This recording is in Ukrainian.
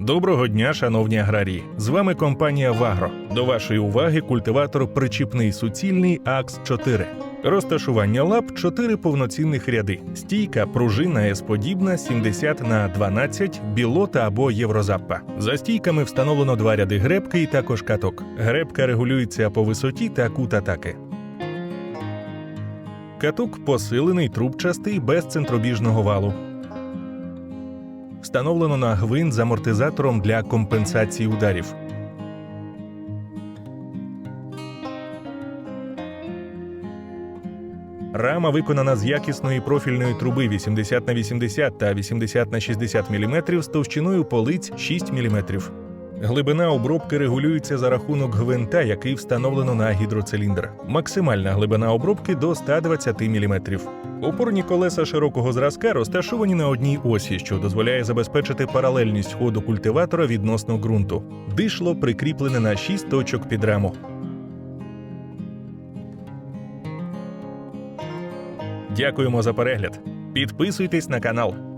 Доброго дня, шановні аграрії! З вами компанія Вагро. До вашої уваги культиватор причіпний суцільний АКС 4 Розташування лап 4 повноцінних ряди. Стійка, пружина С-подібна 70 на 12, білота або єврозаппа. За стійками встановлено два ряди гребки і також каток. Гребка регулюється по висоті та кут атаки. Каток посилений трубчастий без центробіжного валу. Встановлено на гвинт з амортизатором для компенсації ударів. Рама виконана з якісної профільної труби 80 на 80 та 80 на 60 мм з товщиною полиць 6 мм. Глибина обробки регулюється за рахунок гвинта, який встановлено на гідроциліндр. Максимальна глибина обробки до 120 мм. Опорні колеса широкого зразка розташовані на одній осі, що дозволяє забезпечити паралельність ходу культиватора відносно ґрунту. Дишло прикріплене на 6 точок під раму. Дякуємо за перегляд. Підписуйтесь на канал.